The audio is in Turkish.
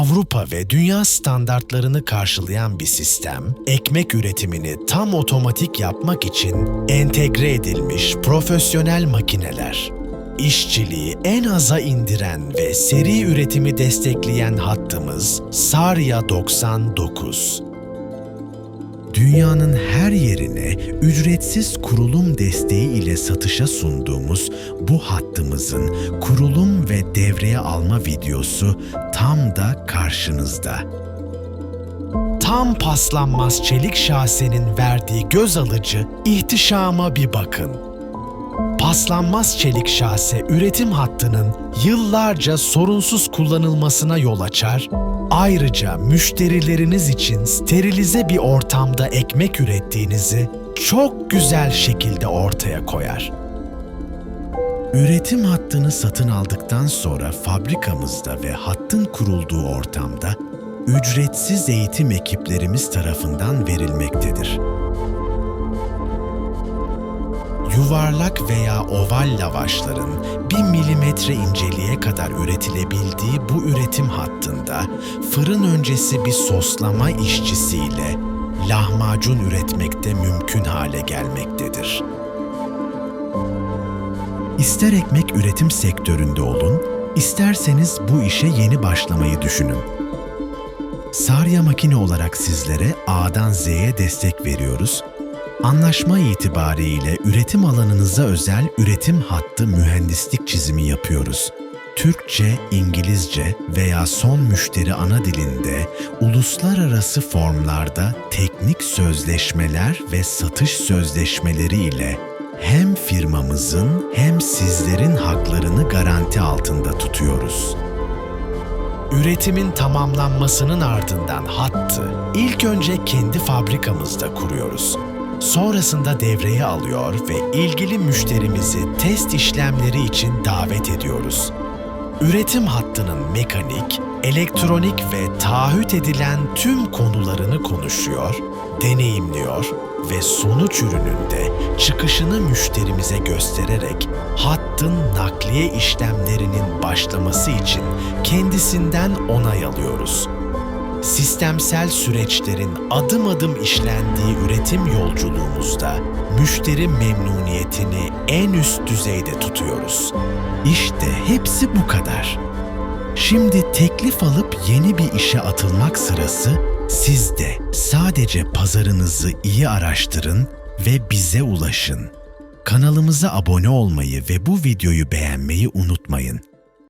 Avrupa ve dünya standartlarını karşılayan bir sistem, ekmek üretimini tam otomatik yapmak için entegre edilmiş profesyonel makineler. İşçiliği en aza indiren ve seri üretimi destekleyen hattımız Sarya 99. Dünyanın her yerine ücretsiz kurulum desteği ile satışa sunduğumuz bu hattımızın kurulum ve devreye alma videosu tam da karşınızda. Tam paslanmaz çelik şasenin verdiği göz alıcı ihtişama bir bakın. Paslanmaz çelik şase üretim hattının yıllarca sorunsuz kullanılmasına yol açar, ayrıca müşterileriniz için sterilize bir ortamda ekmek ürettiğinizi çok güzel şekilde ortaya koyar. Üretim hattını satın aldıktan sonra fabrikamızda ve hattın kurulduğu ortamda ücretsiz eğitim ekiplerimiz tarafından verilmektedir yuvarlak veya oval lavaşların bir milimetre inceliğe kadar üretilebildiği bu üretim hattında fırın öncesi bir soslama işçisiyle lahmacun üretmekte mümkün hale gelmektedir. İster ekmek üretim sektöründe olun, isterseniz bu işe yeni başlamayı düşünün. Sarya Makine olarak sizlere A'dan Z'ye destek veriyoruz Anlaşma itibariyle üretim alanınıza özel üretim hattı mühendislik çizimi yapıyoruz. Türkçe, İngilizce veya son müşteri ana dilinde uluslararası formlarda teknik sözleşmeler ve satış sözleşmeleri ile hem firmamızın hem sizlerin haklarını garanti altında tutuyoruz. Üretimin tamamlanmasının ardından hattı ilk önce kendi fabrikamızda kuruyoruz. Sonrasında devreye alıyor ve ilgili müşterimizi test işlemleri için davet ediyoruz. Üretim hattının mekanik, elektronik ve taahhüt edilen tüm konularını konuşuyor, deneyimliyor ve sonuç ürününde çıkışını müşterimize göstererek hattın nakliye işlemlerinin başlaması için kendisinden onay alıyoruz sistemsel süreçlerin adım adım işlendiği üretim yolculuğumuzda müşteri memnuniyetini en üst düzeyde tutuyoruz. İşte hepsi bu kadar. Şimdi teklif alıp yeni bir işe atılmak sırası sizde. Sadece pazarınızı iyi araştırın ve bize ulaşın. Kanalımıza abone olmayı ve bu videoyu beğenmeyi unutmayın.